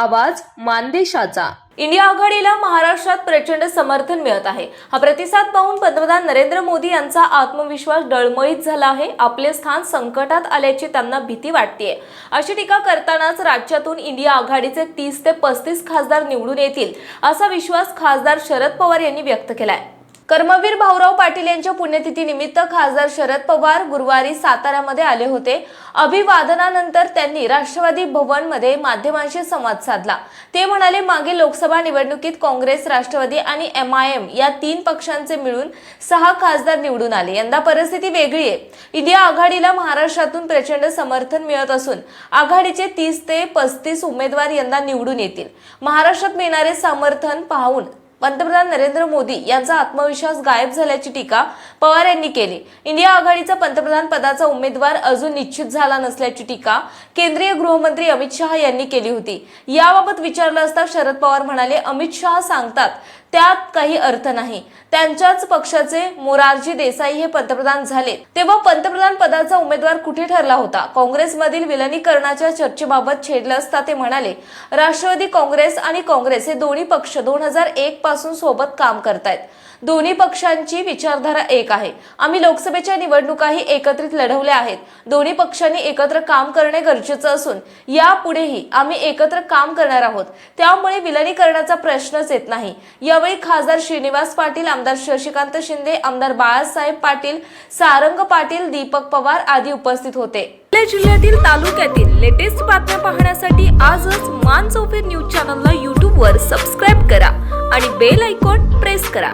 आवाज मानदेशाचा. इंडिया आघाडीला महाराष्ट्रात प्रचंड समर्थन मिळत आहे. हा प्रतिसाद पाहून पंतप्रधान नरेंद्र मोदी यांचा आत्मविश्वास डळमळीत झाला आहे. आपले स्थान संकटात आल्याची त्यांना भीती वाटतेय. अशी टीका करतानाच राज्यातून इंडिया आघाडीचे तीस ते पस्तीस खासदार निवडून येतील असा विश्वास खासदार शरद पवार यांनी व्यक्त केलाय. कर्मवीर भाऊराव पाटील यांच्या पुण्यतिथीनिमित्त खासदार शरद पवार गुरुवारी साताऱ्यामध्ये आले होते. अभिवादनानंतर त्यांनी राष्ट्रवादी भवनमध्ये माध्यमांशी संवाद साधला. ते म्हणाले मागे लोकसभा निवडणुकीत काँग्रेस राष्ट्रवादी आणि एम आय एम या तीन पक्षांचे मिळून सहा खासदार निवडून आले. यंदा परिस्थिती वेगळी आहे. इंडिया आघाडीला महाराष्ट्रातून प्रचंड समर्थन मिळत असून आघाडीचे तीस ते पस्तीस उमेदवार यंदा निवडून येतील. महाराष्ट्रात मिळणारे समर्थन पाहून पंतप्रधान नरेंद्र मोदी यांचा आत्मविश्वास गायब झाल्याची टीका पवार यांनी केली. इंडिया आघाडीचा पंतप्रधान पदाचा उमेदवार अजून निश्चित झाला नसल्याची टीका केंद्रीय गृहमंत्री अमित शहा यांनी केली होती. याबाबत विचारलं असता शरद पवार म्हणाले अमित शहा सांगतात त्यात काही अर्थ नाही. त्यांच्याच पक्षाचे मोरारजी देसाई हे पंतप्रधान झाले. तेव्हा पंतप्रधान पदाचा उमेदवार कुठे ठरला होता? काँग्रेसमधील विलनीकरणाच्या चर्चेबाबत छेडलं असता ते म्हणाले राष्ट्रवादी काँग्रेस आणि काँग्रेस हे दोन्ही पक्ष दोन हजार एक पासून सोबत काम करतायत. दोन्ही पक्षांची विचारधारा एक आहे. आम्ही लोकसभेच्या निवडणुकाही एकत्रित लढवल्या आहेत. दोन्ही पक्षांनी एकत्र काम करणे गरजेचं असून यापुढेही आम्ही एकत्र काम करणार आहोत. त्यामुळे विलनीकरणाचा प्रश्नच येत नाही. यावेळी खासदार श्रीनिवास पाटील आमदार शशिकांत शिंदे आमदार बाळासाहेब पाटील सारंग पाटील दीपक पवार आदी उपस्थित होते. जिल्ह्यातील तालुक्यातील लेटेस्ट बातम्या पाहण्यासाठी आजच मान चौफेर न्यूज चॅनलला यूट्यूबवर सबस्क्राईब करा आणि बेल आयकॉन प्रेस करा.